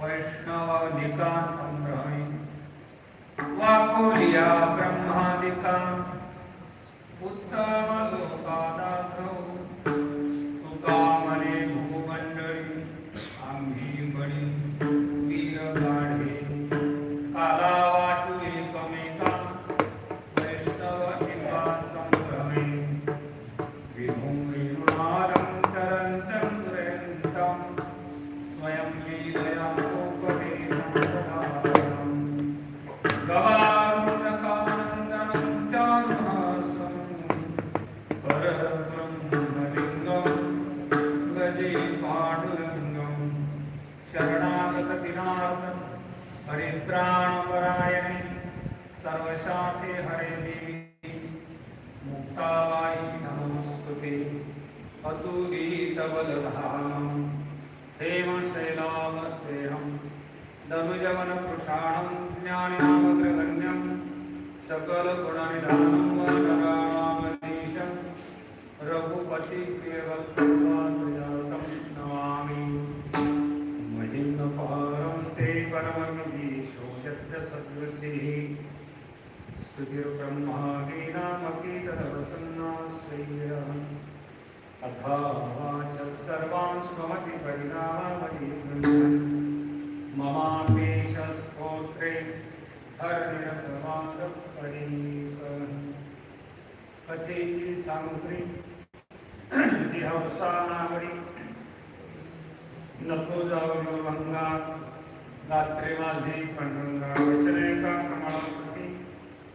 वैष्णवादिका संभ्रमे वाकोलिया ब्रह्मादिका। उत्तम अतुगीतबलधानं हेमशैलावत्रेहं धनुजवनकृषाणं ज्ञानिनामग्रगण्यं सकलगुणनिधानं वनराणामनीशं रघुपतिप्रियवत्सलात्मजातं नमामि। महिम्नपारं ते परमगीशो यद्यसदृशिः सद्वसिः स्तुतिर्ब्रह्मादीनामपि तदवसन्नास्त्रैरहम् अथा वाच सर्वान् स्वमति परिणामदीर्घन् ममादेशस्तोत्रे हरिरप्रमादपरीक कथेची सामग्री हौसानावरी नको जाऊ भंगा दात्रे माझे पंढंगा वचने का कमळापती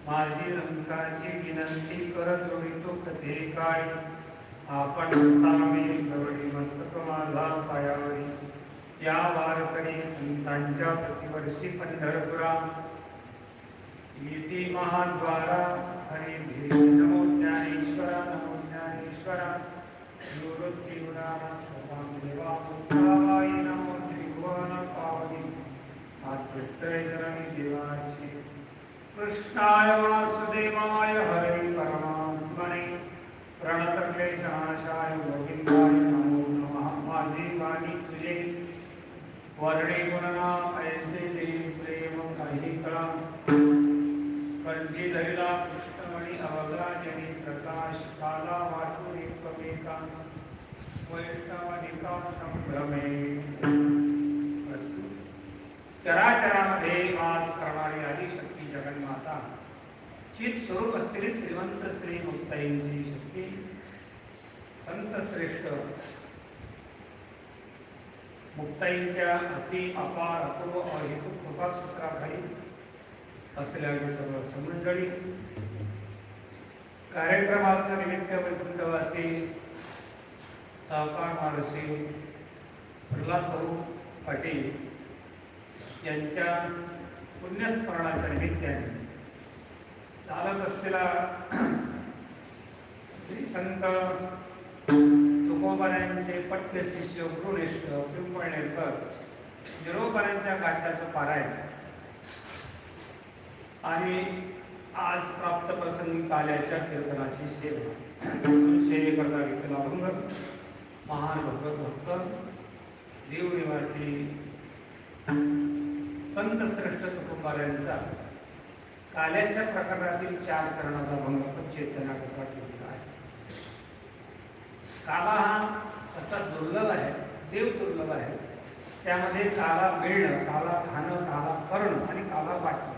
माझी लंकाची विनंती करत रोवितो कथे काय आपण सामी जवळी मस्तक माझा पायावरी या वारकरी संतांच्या प्रतिवर्षी पंढरपुरा महाद्वारा हरी नमो ज्ञानेश्वरा नमो ज्ञानेश्वरा देवा मुक्ताबाई नमो त्रिभुवन पावनी आत्मित्रय देवाची कृष्णाय वासुदेवाय हरे परमा प्रणतक्लेशनाशाय गोविंदाय नमो नमः माझी वाणी तुझे वर्णे गुणना ऐसे दे प्रेम काही कळा कंठी धरिला कृष्णमणी अवघा जनी प्रकाश काला वाटू एकमेका वैष्णवनिका संभ्रमे अस्तु चराचरामध्ये वास करणारी आदिशक्ती जगन्माता. चित स्वरूप असलेली श्रीमंत श्री मुक्ताईंची शक्ती. संत श्रेष्ठ. मुक्ताईंच्या असी अपार अपूर्व अहेतू कृपा क्षेत्राखाली असलेली सर्व समंडळी कार्यक्रमाचं निमित्त वैकुंठवासी सावकार मारशी प्रल्हाद भाऊ पाटील यांच्या पुण्यस्मरणाच्या निमित्ताने चालत असलेला श्री संत तुकोबारायांचे पट्ट शिष्य गुरुनिष्ठ पिंपळनेरकर निरोबारांच्या गाठ्याचं पारायण. आणि आज प्राप्त प्रसंगी काल्याच्या कीर्तनाची सेवा. सेवेकरता विठ्ठल अभंग महान भगवत भक्त देवनिवासी संत श्रेष्ठ कुटुंबाऱ्यांचा काल्याच्या प्रकारातील चार चरणाचा भंग चेतना केलेला आहे. काला हा असा दुर्लभ आहे देव दुर्लभ आहे. त्यामध्ये काला मिळणं काला खाणं काला करणं आणि काला वाटणं.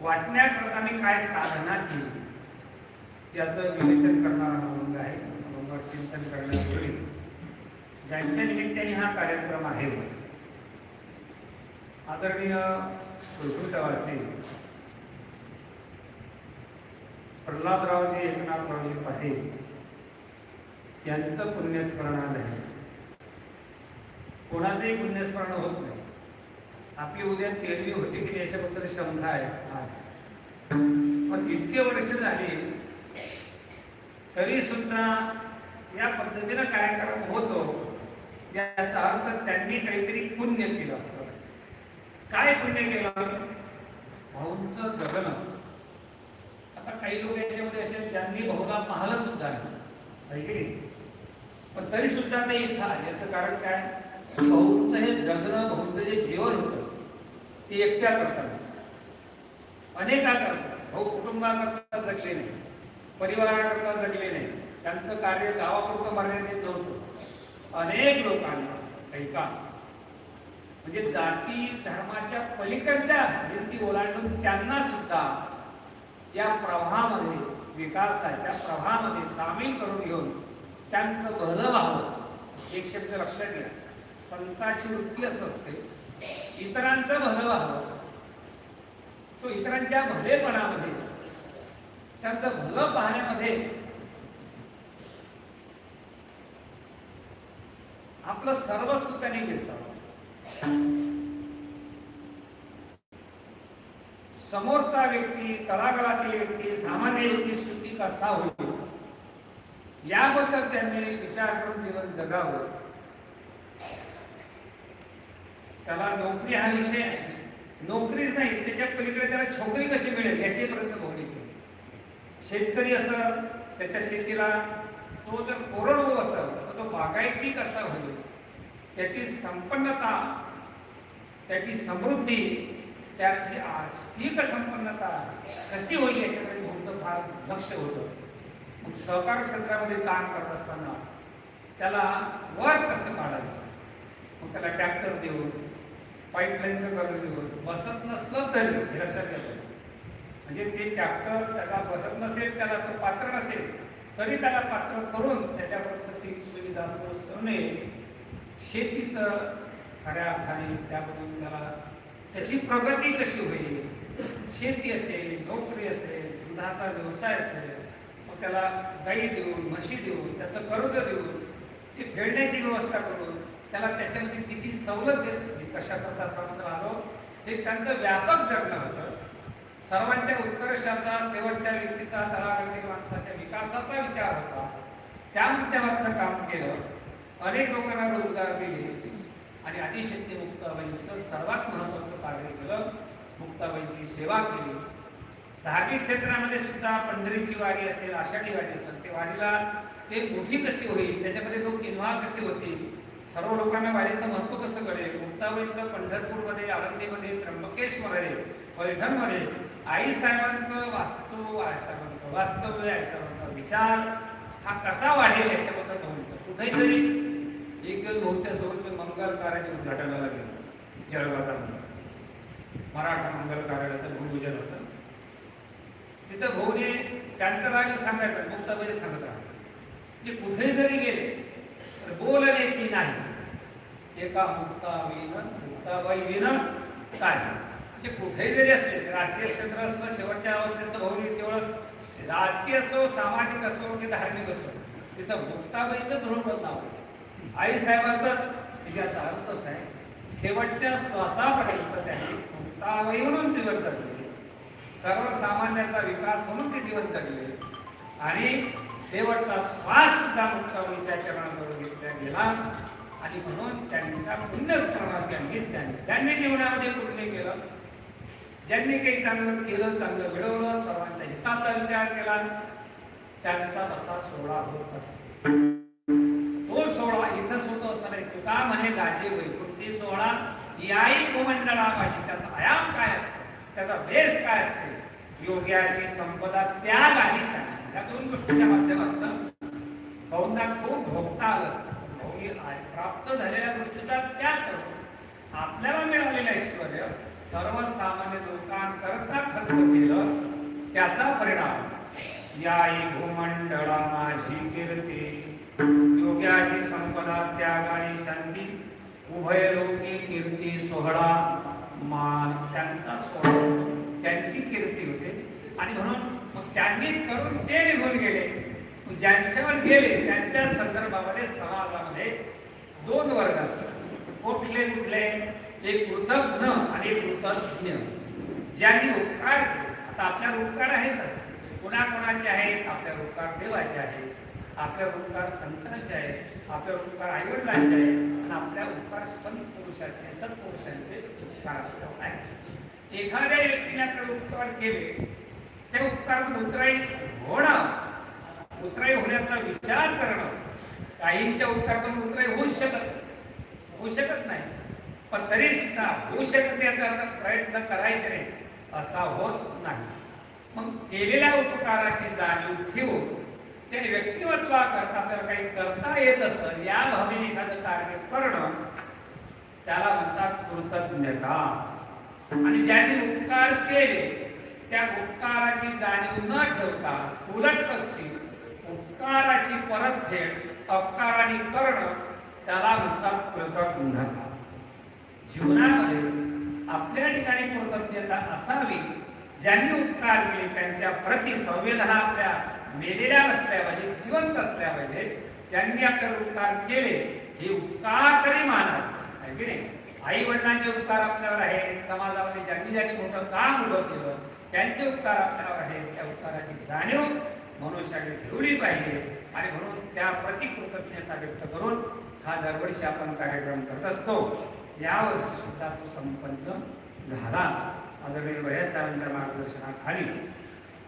वाटण्याकरता मी काय साधना केली? याचं विवेचन करणारा हा आहे. भंगावर चिंतन करण्यापूर्वी ज्यांच्या निमित्ताने हा कार्यक्रम आहे. आदरणीय वैकुंठवासी प्रल्हादरावजी एकनाथरावजी पाटील यांचं पुण्यस्मरण आज आहे. कोणाचंही पुण्यस्मरण होत नाही. आपली उद्या तेरवी होती की याच्याबद्दल शंका आहे आज. पण इतके वर्ष झाली तरी सुद्धा या पद्धतीनं कार्यक्रम होतो याचा अर्थ त्यांनी काहीतरी पुण्य केलं असतं. काय पुण्य केलं? भाऊंचं जगणं. आता काही लोक याच्यामध्ये असे आहेत ज्यांनी भाऊला पाहिलं सुद्धा नाही. पण तरी सुद्धा ते इथं याचं कारण काय? भाऊचं हे जगणं भाऊंचं जे जीवन होतं ते एकट्या करतात. अनेका करतात. भाऊ कुटुंबाकरता जगले नाही. परिवाराकरता जगले नाही. त्यांचं कार्य गावापुरतं मर्यादित नव्हतं. अनेक लोकांना ऐका. म्हणजे जाती धर्माच्या पलीकडच्या भिंती ओलांडून त्यांना सुद्धा या प्रवाहामध्ये विकासाच्या प्रवाहामध्ये सामील करून घेऊन त्यांचं भलं व्हावं एक शब्द लक्षात घ्या. संताची वृत्ती असं असते इतरांचं भलं व्हावं. तो इतरांच्या भलेपणामध्ये त्यांचं भलं पाहण्यामध्ये आपलं सर्वस्व त्यांनी घेतलं समोरचा व्यक्ती तळागळातील व्यक्ती सामान्य व्यक्ती सुखी कसा होईल? याबद्दल त्यांनी विचार करून जीवन जगावं. त्याला नोकरी हा विषय आहे. नोकरीच नाही त्याच्या पलीकडे त्याला छोकरी कशी मिळेल याचे प्रयत्न भावले केले. शेतकरी असं त्याच्या शेतीला तो जर कोरडवाहू असेल तर तो बागायती कसा होईल? त्याची संपन्नता त्याची समृद्धी त्याची आर्थिक संपन्नता कशी होईल याच्याकडे भाऊचं फार लक्ष होतं. मग सहकार क्षेत्रामध्ये काम करत असताना त्याला वर कसं काढायचं? मग त्याला ट्रॅक्टर देऊन पाईपलाईनचं कर्ज देऊन बसत नसलं तरी हे लक्षात घ्यायचं म्हणजे ते ट्रॅक्टर त्याला बसत नसेल त्याला तो पात्र नसेल तरी त्याला पात्र करून त्याच्यापर्यंत ती सुविधा पोहोचवणे शेतीचं खऱ्या अर्थाने त्यामधून त्याला त्याची प्रगती कशी होईल? शेती असेल नोकरी असेल दुधाचा व्यवसाय असेल मग त्याला गाई देऊन म्हशी देऊन त्याचं कर्ज देऊन ते फेडण्याची व्यवस्था करून त्याला त्याच्यामध्ये किती सवलत देत मी कशाकरता सांगत राहतो हे त्यांचं व्यापक जगणं होतं. सर्वांच्या उत्कर्षाचा शेवटच्या व्यक्तीचा तळागाळातील माणसाच्या विकासाचा विचार होता. त्या माध्यमातून काम केलं. अनेक लोकांना रोजगार दिले. आणि अतिशक्ती मुक्ताबाईंचं सर्वात महत्वाचं कार्य केलं. मुक्ताबाईंची सेवा केली. धार्मिक क्षेत्रामध्ये सुद्धा पंढरीची वारी असेल आषाढी वारी असेल ते वारीला ते मोठी कशी होईल त्याच्यामध्ये लोक इन्व्हॉल्व कसे होतील? सर्व लोकांना वारीचं महत्त्व कसं कळेल? मुक्ताबाईंचं पंढरपूरमध्ये आळंदीमध्ये त्र्यंबकेशमध्ये पैठणमध्ये आई साहेबांचं आईसाहेबांचं आई साहेबांचं वास्तव्य आई साहेबांचा विचार हा कसा वाढेल याच्याबद्दल भाऊचं कुठेतरी एक भाऊच्या सोबत मंगल कार्याच्या उद्घाटनाला गेलो जळगावचा मराठा मंगल कार्यालयाचं भूमिपूजन होतं. तिथं भाऊने त्यांचं राग सांगायचं मुक्ताबाई सांगत राहत जे कुठे जरी गेले तर बोलण्याची नाही. एका मुक्ताबीन मुक्ताबाई विनं काय? म्हणजे कुठेही जरी असले राजकीय क्षेत्र असलं शेवटच्या अवस्थेत तर भाऊनी केवळ राजकीय असो सामाजिक असो की धार्मिक असो तिथं मुक्ताबाईचं धोरण नाव आई साहेबांचं याचा अर्थच आहे शेवटच्या श्वासापर्यंत त्यांनी मुक्ताबाई म्हणून जीवन जगले सर्वसामान्याचा विकास म्हणून ते जीवन जगले आणि शेवटचा श्वास सुद्धा मुक्तावयीच्या चरणाजवळ घेतल्या गेला. आणि म्हणून त्यांच्या पुण्यस्मरणाच्या निमित्ताने त्यांनी जीवनामध्ये पुण्य केलं? ज्यांनी काही चांगलं केलं चांगलं घडवलं सर्वांच्या हिताचा विचार केला त्यांचा तसा सोहळा होत असतो. सोहळा इथंच होतो असं तुका म्हणे गाजे वैकुंठी सोहळा? याही गोमंडळापाशी त्याचा आयाम काय असतो? त्याचा बेस काय असते? योग्याची संपदा त्याग आणि शांती. या दोन गोष्टीच्या माध्यमातून भाऊंना खूप भोगता आलं असतं. भाऊनी प्राप्त झालेल्या गोष्टीचा त्याग करतो आपल्याला मिळालेलं ऐश्वर सर्वसामान्य लोकांकरता खर्च केलं त्याचा परिणाम. याई भूमंडळा माझी कीर्ती. योग्याची संपदा त्याग आणि शांती. उभय लोकी कीर्ती सोहळा. मान त्यांचा सोहळा. त्यांची कीर्ती होते. आणि म्हणून त्यांनी करून ते निघून गेले. ज्यांच्यावर गेले त्यांच्या संदर्भामध्ये समाजामध्ये दोन वर्ग असतात. कुठले कुठले? एक कृतज्ञ आणि कृतज्ञ ज्यांनी उपकार केले. आता आपल्या उपकार आहेतच कुणाकोणाचे आहेत? आपल्या उपकार देवाचे आहेत. आपल्या उपकार संतांचे आहेत आपल्या उपकार आईवडिलांचे आहेत आणि आपल्या उपकार संत पुरुषाचे सत्पुरुषांचे उपकार आहे. एखाद्या व्यक्तीने आपले उपकार केले त्या उपकारात उतराई होणं उतराई होण्याचा विचार करणं काहींच्या उपकारातून उतराई होऊच शकत होऊ शकत नाही. पण तरी सुद्धा होऊ शकत याचा अर्थ प्रयत्न करायचे नाही असा होत नाही. मग केलेल्या उपकाराची जाणीव ठेवून त्या व्यक्तिमत्वाकरता आपल्याला काही करता येत असं या भावनेने एखादं कार्य करणं त्याला म्हणतात कृतज्ञता. आणि ज्यांनी उपकार केले त्या उपकाराची जाणीव न ठेवता उलट पक्षी उपकाराची परतफेड अपकाराने करणं त्याला म्हणतात कृतज्ञता. जीवनामध्ये आपल्या ठिकाणी कृतज्ञता असावी ज्यांनी उपकार केले त्यांच्या प्रति संवेदना आपल्या मेलेल्या नसल्या पाहिजे जिवंत असल्या पाहिजे त्यांनी आपल्याला उपकार केले हे उपकार तरी मानत की नाही? आई वडिलांचे उपकार आपल्यावर आहेत समाजामध्ये ज्यांनी ज्यांनी मोठं काम उभं केलं त्यांचे उपकार आपल्यावर आहेत त्या उपकाराची जाणीव मनुष्याने ठेवली पाहिजे. आणि म्हणून त्या प्रति कृतज्ञता व्यक्त करून हा दरवर्षी आपण कार्यक्रम करत असतो. यावर्षी सुद्धा तो संपन्न झाला. आदरणीय भैया मार्गदर्शनाखाली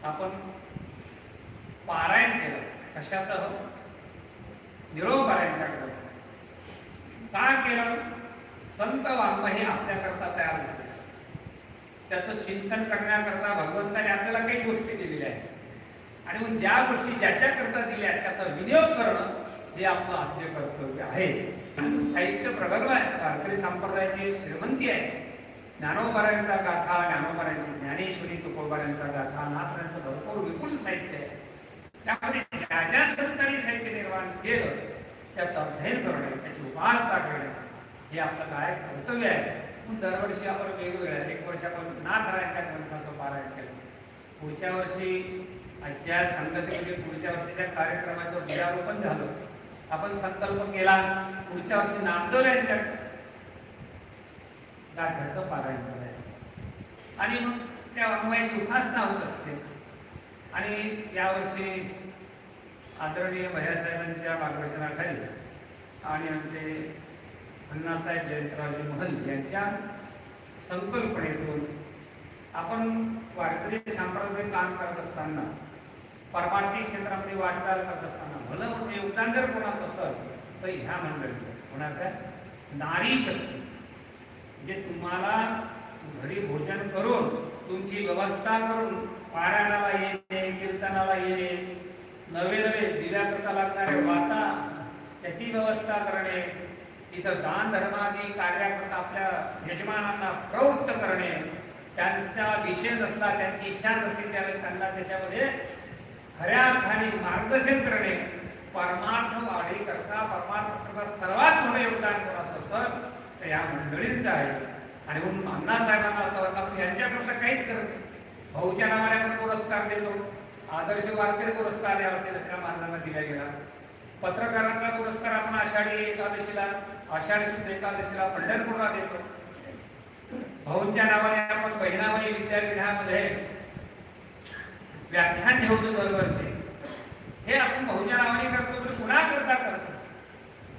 आपण पारायण केलं. कशाचं हो? निरोप पारायणच्याकडे. का केलं? संत वाङ्म हे आपल्याकरता तयार झाले. त्याचं चिंतन करण्याकरता भगवंताने आपल्याला काही गोष्टी दिलेल्या आहेत. आणि ज्या गोष्टी ज्याच्याकरता दिल्या आहेत त्याचा विनियोग करणं हे आपलं आद्य कर्तव्य आहे. आणि साहित्य प्रगल्भ आहे. वारकरी संप्रदायाची श्रीमंती आहे. ज्ञानोबारायांचा गाथा ज्ञानोबारायांची ज्ञानेश्वरी तुकोबाऱ्यांचा गाथा नाथरांचं भरपूर विपुल साहित्य आहे. त्यामुळे ज्या ज्या संतांनी साहित्य निर्माण केलं त्याचं अध्ययन करणे त्याची उपासना करणे हे आपलं काय कर्तव्य आहे. दरवर्षी आपण वेगवेगळ्या एक वर्ष आपण नाथरायांच्या ग्रंथाचं पारायण केलं. पुढच्या वर्षी आजच्या संगतीमध्ये पुढच्या वर्षीच्या कार्यक्रमाचं बीजारोपण झालं. आपण संकल्प केला पुढच्या वर्षी नामदेव यांच्या गाठ्याचं पारायण करायचं. आणि मग त्या अन्वयाची उपासना होत असते. आणि यावर्षी आदरणीय भैयासाहेबांच्या मार्गदर्शनाखाली आणि आमचे अण्णासाहेब जयंतरावजी महल यांच्या संकल्पनेतून आपण वारकरी संप्रदाय काम करत असताना परमार्थिक क्षेत्रामध्ये वाटचाल करत असताना भलं मोठं योगदान जर कोणाचं असेल तर ह्या मंडळीचं. कोणाचं नारी शक्ती. जे तुम्हाला घरी भोजन करून तुमची व्यवस्था करून पारायणाला येणे कीर्तनाला येणे नवे नवे दिव्याकरता लागणारे वाता त्याची व्यवस्था करणे इथं दान धर्मादी कार्याकरता आपल्या यजमानांना प्रवृत्त करणे त्यांचा विषय नसला त्यांची इच्छा नसली त्यावेळी त्यांना त्याच्यामध्ये खऱ्या अर्थाने मार्गदर्शन करणे परमार्थ वाढी करता परमार्थ करता सर्वात मोठं योगदान कोणाचं सर? तर या मंडळींचं आहे. आणि म्हणून अण्णासाहेबांना असं वाटतं आपण यांच्यापेक्षा काहीच करत नाही. भाऊच्या नावाने आपण पुरस्कार देतो. आदर्श वारकरी पुरस्कार यावर्षी दक्षिणा महाराजांना दिला गेला. पत्रकारांचा पुरस्कार आपण आषाढी एकादशीला आषाढी शुद्ध एकादशीला पंढरपूरला देतो. भाऊंच्या नावाने आपण बहिणाबाई विद्यापीठामध्ये व्याख्यान ठेवतो दरवर्षी. हे आपण भाऊच्या नावाने करतो तर पुन्हा करता? करतो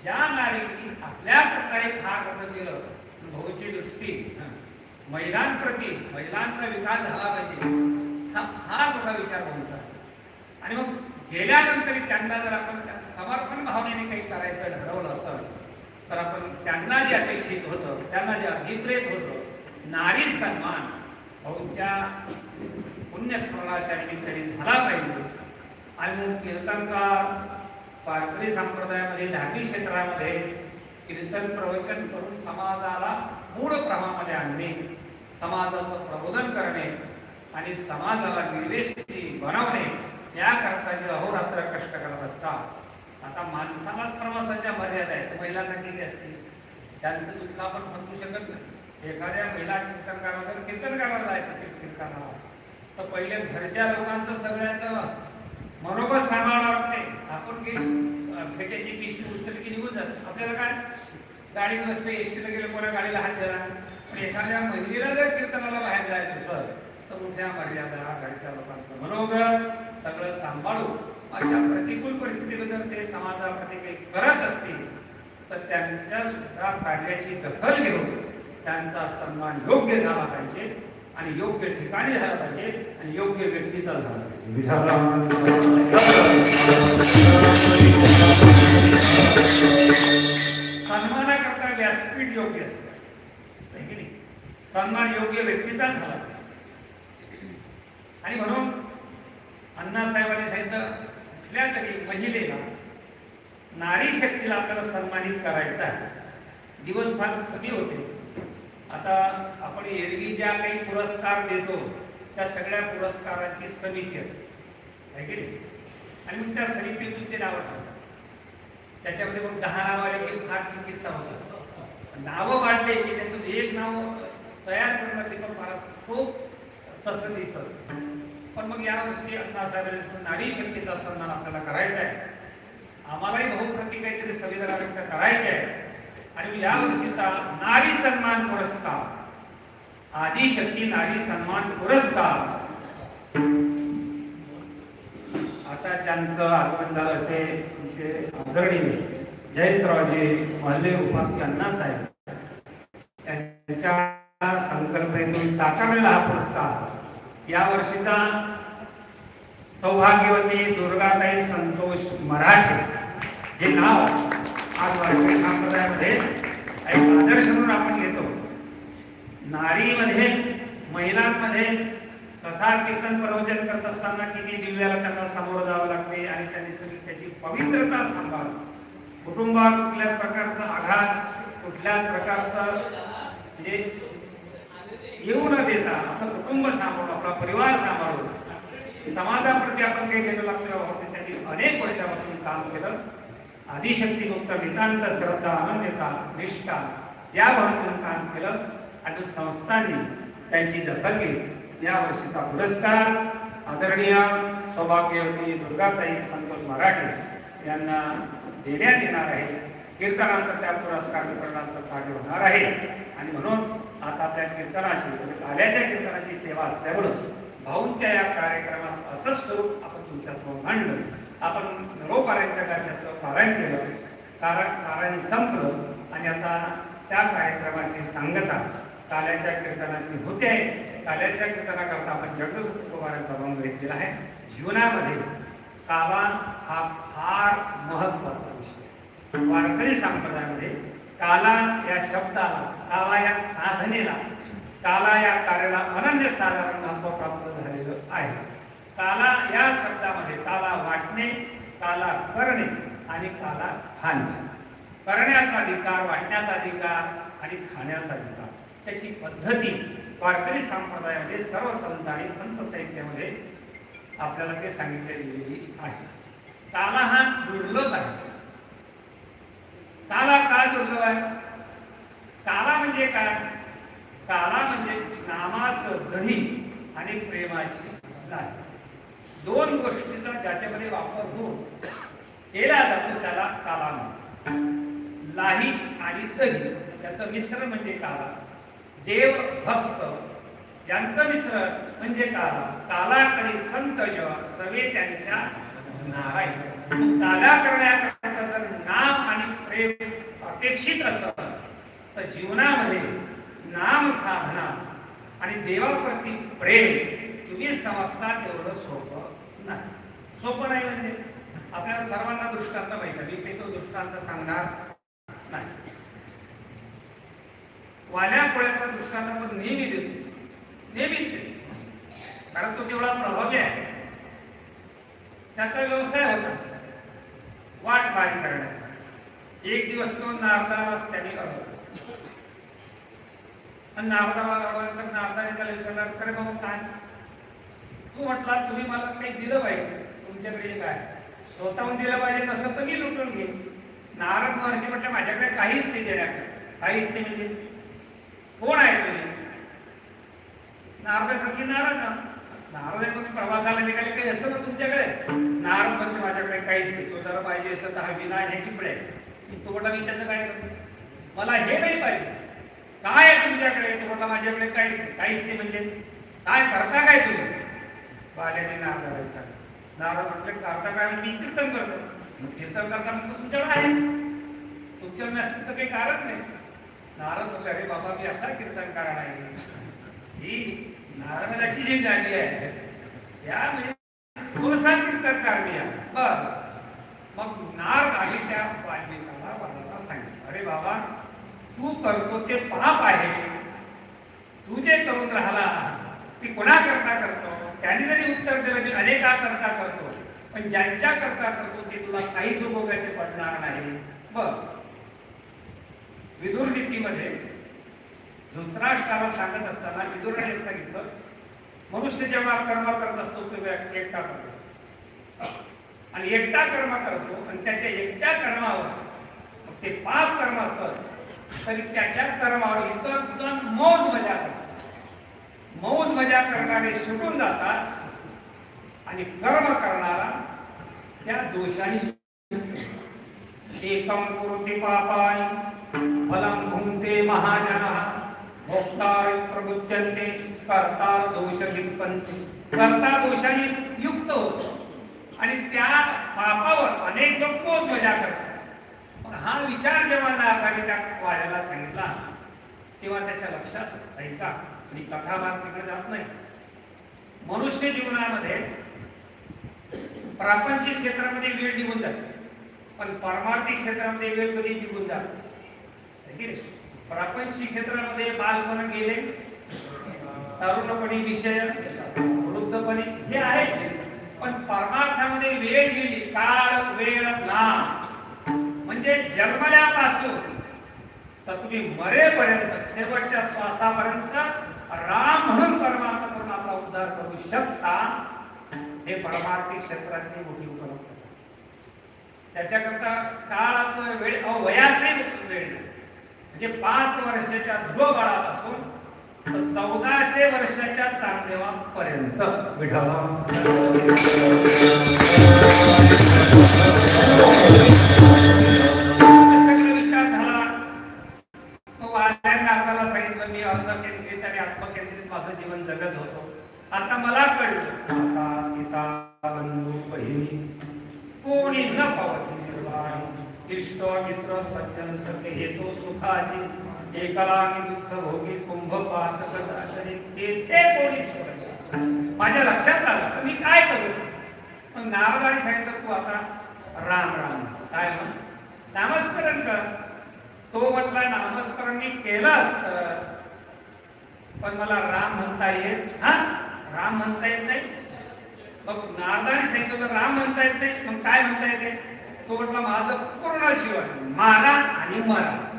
ज्या नारीने आपल्या करता एक फार करत दिलं भाऊची दृष्टी महिलांप्रती महिलांचा विकास झाला पाहिजे. हा फार मोठा विचार भाऊचा. आणि मग गेल्यानंतर त्यांना जर आपण त्या समर्पण भावनेने काही करायचं ठरवलं असेल तर आपण त्यांना जे अपेक्षित होतं त्यांना जे अभिप्रेत होतं नारी सन्मान भाऊच्या पुण्यस्मरणाच्या निमित्ताने झाला पाहिजे. आणि मग कीर्तनकार पारकरी संप्रदायामध्ये धार्मिक क्षेत्रामध्ये कीर्तन प्रवचन करून समाजाला मूळ प्रमामध्ये आणणे समाजाचं प्रबोधन करणे आणि समाजाला निर्वेशी बनवणे याकरता जे अहोरात्र कष्ट करत असतात आता माणसालाच प्रवासाच्या मर्यादा आहेत. महिलांना किती असतील? त्यांचं दुःख आपण समजू शकत नाही. एखाद्या महिला कीर्तनकाराला जर कीर्तनकाराला जायचं असेल कीर्तनाला तर पहिले घरच्या लोकांचं सगळ्याचं मनोबत सांभाळावं लागते आपण की फेट्याची पिशवी उचलली की निघून जात. आपल्याला काय? गाडीत नसते एसटीला गेलं कोणा गाडीला हात दिला पण एखाद्या महिलेला जर कीर्तनाला बाहेर जायचं सर तर मोठ्या मर्यादा घरच्या लोकांचं. मनोगत सगळं सांभाळू अशा प्रतिकूल परिस्थितीत जर ते समाजामध्ये काही करत असतील तर त्यांच्या सुद्धा कार्याची दखल घेऊन त्यांचा सन्मान योग्य झाला पाहिजे आणि योग्य ठिकाणी झाला पाहिजे आणि योग्य व्यक्तीचा झाला पाहिजे. सन्मानाकरता व्यासपीठ योग्य असतं. की नाही? सन्मान योग्य व्यक्तीचा झाला आणि म्हणून अण्णासाहेबांनी सांगितलं कुठल्या तरी महिलेला नारी शक्तीला आपल्याला सन्मानित करायचं आहे. दिवस फार कमी होते. आता आपण एरवी ज्या काही पुरस्कार देतो त्या सगळ्या पुरस्कारांची समिती असते. है की नाही? आणि मग त्या समितीतून ते नावं ठेवतात. त्याच्यामध्ये मग दहा नावं आले की फार चिकित्सा होतात. नावं वाढले की त्यातून एक नाव तयार करणं ते पण फार खूप पसंतीच असतं. पण मग या वर्षी अण्णासाहेबांनी नारी शक्तीचा सन्मान आपल्याला करायचा आहे. आम्हालाही बहुप्रती काहीतरी संविधान व्यक्त करायचे आहे. आणि या वर्षीचा नारी सन्मान पुरस्कार आदिशक्ती नारी सन्मान पुरस्कार. आता ज्यांचं आगमन झालं असे तुमचे आदरणीय जयंतरावजी मल्ले उपाख्य अण्णासाहेब त्यांच्या संकल्पनेतून साकारलेला हा पुरस्कार या वर्षीचा सौभाग्यवती दुर्गाताई संतोष मराठे हे नाव आज वारकरी संप्रदायामध्ये एक आदर्श म्हणून आपण घेतो. नारीमध्ये महिलांमध्ये कथा कीर्तन प्रवचन करत असताना किती दिव्याला त्यांना सामोरं जावं लागते आणि त्यांनी सगळी त्याची पवित्रता सांभाळ कुटुंबात कुठल्याच प्रकारचा आघात कुठल्याच प्रकारचं म्हणजे येऊ न देता आपलं कुटुंब सांभाळून आपला परिवार सांभाळून समाजाप्रती आपण काही केलं लागतं त्यांनी अनेक वर्षापासून काम केलं. आदिशक्तीमुक्त नितांत श्रद्धा अनन्यता निष्ठा या भावनेतून काम केलं. आणि संस्थांनी त्यांची दखल घेतली या वर्षीचा पुरस्कार आदरणीय सौभाग्यवती दुर्गाताई संतोष मराठे यांना देण्यात येणार आहे. कीर्तनानंतर त्या पुरस्कार वितरणाचं कार्य होणार आहे. आणि म्हणून आता त्या कीर्तनाची म्हणजे आल्याच्या कीर्तनाची सेवा असल्यामुळं भाऊंच्या या कार्यक्रमाचं असंच स्वरूप आपण तुमच्यासमोर मांडलं. आपण नरोपाऱ्यांच्या गाण्याचं पारायण केलं. कारण पारायण संपलं आणि आता त्या कार्यक्रमाची सांगता काल्याच्या कीर्तनाची होते. आहे काल्याच्या कीर्तनाकरता आपण जगदगुप्त पवारांचा रंग घेतलेला आहे. जीवनामध्ये काला हा फार महत्त्वाचा वारकरी संप्रदायामध्ये काला या शब्दाला काला या साधनेला काला या कार्याला अनन्य साधारण महत्त्व प्राप्त झालेलं आहे. काला या शब्दामध्ये काला वाटणे काला करणे आणि काला खाणे करण्याचा अधिकार वाटण्याचा अधिकार आणि खाण्याचा अधिकार. त्याची पद्धती वारकरी संप्रदायामध्ये सर्व संत आणि संत साहित्यामध्ये आपल्याला ते सांगितले गेलेली आहे. काला हा दुर्लभ आहे. काला का दुर्लभ आहे. काला म्हणजे काय? काला म्हणजे नामाचं दही आणि प्रेमाची लाही दोन गोष्टीचा ज्याच्यामध्ये वापर होऊन केला जातो त्याला काला म्हणतो लाही आणि दही याचं मिश्रण म्हणजे काला. देव भक्त यांचं मिश्रण म्हणजे काला. कालाकडे संत जेव्हा सवे त्यांच्या नारायण. काला करण्याकरता जर नाम प्रेम अपेक्षित असत तर जीवनामध्ये नाम साधना आणि देवाप्रती प्रेम तुम्ही समजता तेवढं सोपं नाही. सोपं नाही म्हणजे? आपल्याला सर्वांना दृष्टांत माहिती मी काही तो दृष्टांत सांगणार नाही. वाल्या पोळ्याचा दृष्टांत आपण नेहमी देतो. नेहमीच देतो. कारण तो तेवढा प्रभावी आहे. त्याचा व्यवसाय होता. वाट बारी करण्याचा. एक दिवस तो नारदालाच त्याने अडवला. आणि नारदाला अडवल्यानंतर नारदाने त्याला विचारलं खरे भाऊ काय? तू म्हटला तुम्ही मला काही दिलं पाहिजे. तुमच्याकडे काय स्वतःहून दिलं पाहिजे तसं तर मी लुटून घे नारद महर्षी म्हटलं माझ्याकडे काहीच नाही देण्याकडे काहीच नाही म्हणजे कोण आहे तुम्ही? नारद सांगली नारद ना. नारद आहे तुम्ही प्रवासाला निघाले काही असं ना तुमच्याकडे? नारद म्हणजे माझ्याकडे काहीच नाही. तो जरा पाहिजे असं तर हा विना ह्याची पुढे तो म्हटला मी त्याचं काय करतो? मला हे नाही पाहिजे. काय आहे तुमच्याकडे? तो म्हटला माझ्याकडे काहीच नाही. काहीच नाही म्हणजे. काय करता काय तुम्ही? बाल्याने नारदाला विचारलं नारद म्हटलं करता काय? मी कीर्तन करतो. मग कीर्तन करता मग तुमच्याकडे आहे तुमच्याकडे असं तर काही कारण नाही. नारद म्हटलं अरे बाबा मी असा कीर्तन कारण आहे. ही नारदाची जी गाडी आहे त्या म्हणजे थोडसा कीर्तन आहे. बर. मग नार गाडीच्या त्या बाळाला सांगितलं अरे बाबा तू करतो ते पाप आहे. तू जे करून राहिला ती कोणा करता? करतो त्याने जरी उत्तर दिलं मी अनेका करता करतो पण ज्यांच्या करता करतो ते तुला काहीच उपयोगाचे पडणार नाही. बघ विदुर नीतीमध्ये धृतराष्ट्राला सांगत असताना विदुराने सांगितलं मनुष्य जेव्हा कर्म करत असतो तेव्हा एकटा करत असतो. आणि एकटा कर्म करतो आणि त्याच्या एकट्या कर्मावर ते पाप कर्म असत. तरी त्याच्या कर्मावर इतर जण मौज मजा करतात. मौज मजा करणारे सुटून जातात. आणि कर्म करणारा त्या दोषाने एकम कुरुते पापाय फलम भुंक्ते महाजन भोक्तार प्रबुद्धन्ते कर्तार दोष लिपंते कर्ता दोषाने युक्त होतो. आणि त्या पापावर अनेक लोक मौज मजा करतात. हा विचार जेव्हा नारदाने त्या वाड्याला सांगितला तेव्हा त्याच्या लक्षात ऐका आणि कथा भाग तिकडे जात नाही. मनुष्य जीवनामध्ये प्रापंचिक क्षेत्रामध्ये वेळ निघून जाते पण परमार्थिक क्षेत्रामध्ये वेळ कधी निघून जात नाही? प्रापंचिक क्षेत्रामध्ये बालपण गेले तरुणपणी विषय वृद्धपणी हे आहे पण परमार्थामध्ये वेळ गेली काळ वेळ ना म्हणजे जन्मल्यापासून तर तुम्ही मरेपर्यंत शेवटच्या श्वासापर्यंत राम म्हणून परमार्थ करून आपला उद्धार करू शकता हे परमार्थी क्षेत्रातली मोठी उपलब्ध त्याच्याकरता काळाचं वेळ अहो, वयाचे वेळ नाही. म्हणजे पाच वर्षाच्या ध्रुव बाळापासून चौदाशे वर्षाच्या चांगदेवापर्यंत सगळं विचार झाला. मग वाऱ्या नारदाला सांगितलं मी अर्ध केंद्रित आणि आत्मकेंद्रित माझं जीवन जगत होतो. आता मला कळलं माता पिता बंधू बहिणी कोणी न पावती निर्वाणी इष्ट मित्र सज्जन सखे हेतो सुखाची एकला दुःख भोगी कुंभ पाच कदाचरी तेथे कोणी माझ्या लक्षात आलं तर मी काय करू? मग नारदाने सांगितलं तू आता राम राम. काय म्हण? नामस्मरण कर. तो म्हटला नामस्मरण मी केलं असतं. पण मला राम म्हणता येत हा? राम म्हणता येत नाही? मग नारदाने सांगितलं तर राम म्हणता येत नाही. मग काय म्हणता येते? तो म्हटला माझं पूर्ण जीवन मारा आणि मरा.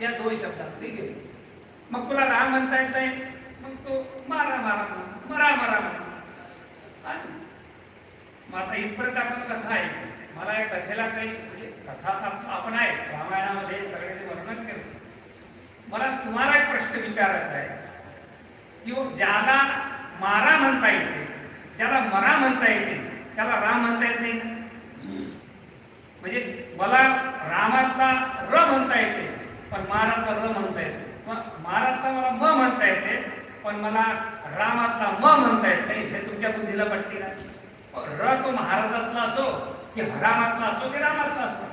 या दोन शब्दात ते गेले. मग तुला राम म्हणता येत नाही मग तो मारा मारा म्हण, मरा मरा म्हण. आणि मग आता इथपर्यंत आपण कथा आहे. मला या कथेला काही म्हणजे कथा आपण आहे. रामायणामध्ये सगळ्यांनी वर्णन केलं. मला तुम्हाला एक प्रश्न विचारायचा आहे. की ज्याला मारा म्हणता येते ज्याला मरा म्हणता येते त्याला राम म्हणता येत नाही. म्हणजे मला रामातला र म्हणता येते. पण मारातला र म्हणता येते. म- मला म म्हणता येते पण मला रामातला म म्हणता येत नाही हे तुमच्या बुद्धीला पटते का? र तो महाराजातला असो की रामातला असो की रामातला असो.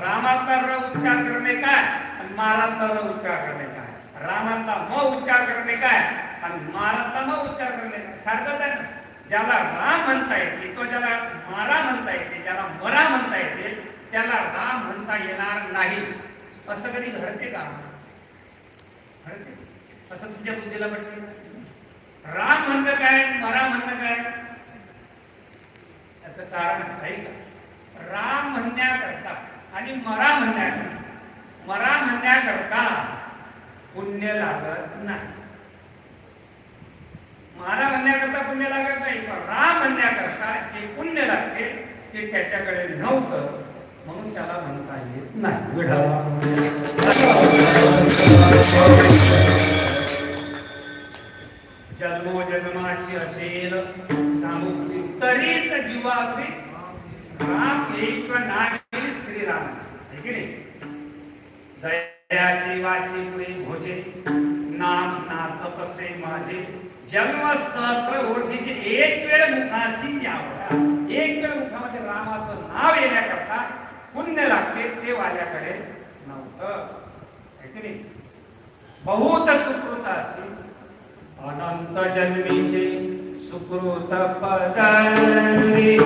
रामातला र उच्चार करणे काय? आणि महाराजला र उच्चार करणे काय? रामातला म उच्चार करणे काय? आणि महाराजला म उच्चार करणे काय? सारखंच आहे ना ज्याला राम म्हणता येते किंवा ज्याला मारा म्हणता येते ज्याला मरा म्हणता येते त्याला राम म्हणता येणार नाही. असं कधी घडते का? घडते. असं तुमच्या बुद्धीला पटते राम म्हणणं काय? मरा म्हणणं काय? त्याचं कारण आहे का? राम म्हणण्याकरता आणि मरा म्हणण्याकरता. मरा म्हणण्याकरता पुण्य लागत नाही. मारा म्हणण्याकरता पुण्य लागत नाही पण राम म्हणण्याकरता जे पुण्य लागते ते त्याच्याकडे नव्हतं. म्हणून त्याला म्हणता येत नाही. जन्म जन्माची असेल सामुग्री. तरीच जीवाग्री राम एक नामी स्त्री रामाची जयाची वाची भोजे नाम नाचत असे माझे. जन्म सहस्र ओळखीचे एक वेळ मुखासी द्यावं एक वेळ मुखामध्ये रामाचं नाव येण्याकरता पुण्य लागते ते वाल्याकडे नव्हतं. बहुत सुकृत असे. अनंत जन्मीचे सुकृत पदरी.